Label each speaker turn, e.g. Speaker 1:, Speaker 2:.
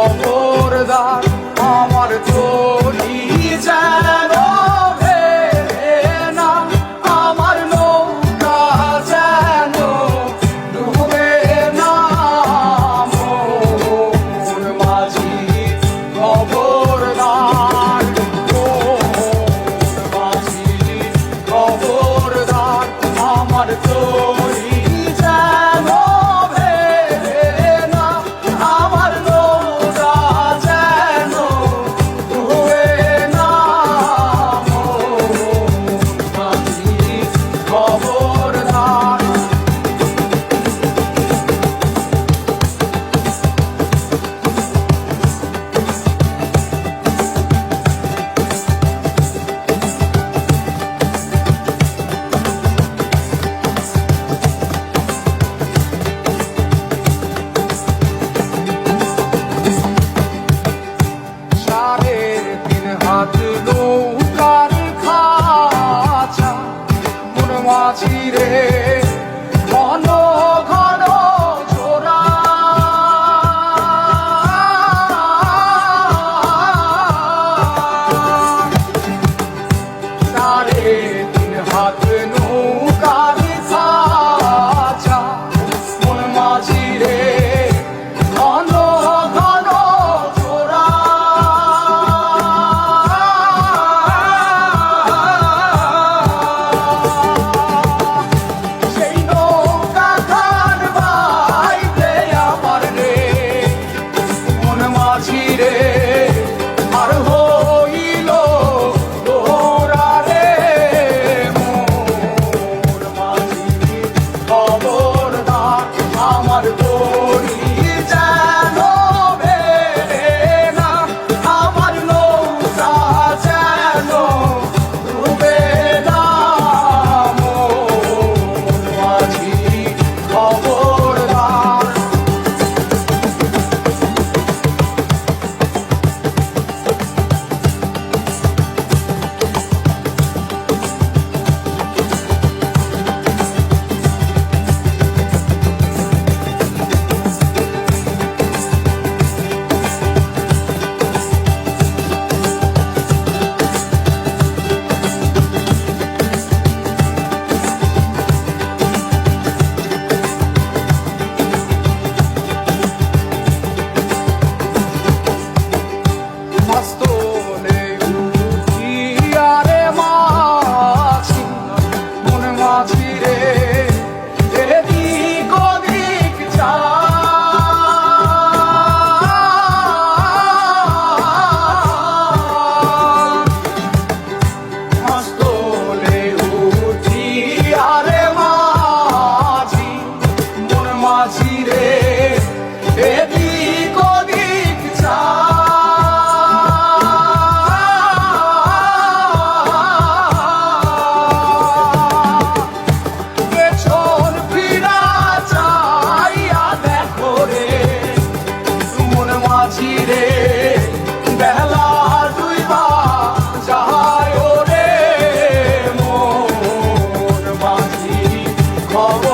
Speaker 1: 어, 뭐. মন মাঝি Oh. 어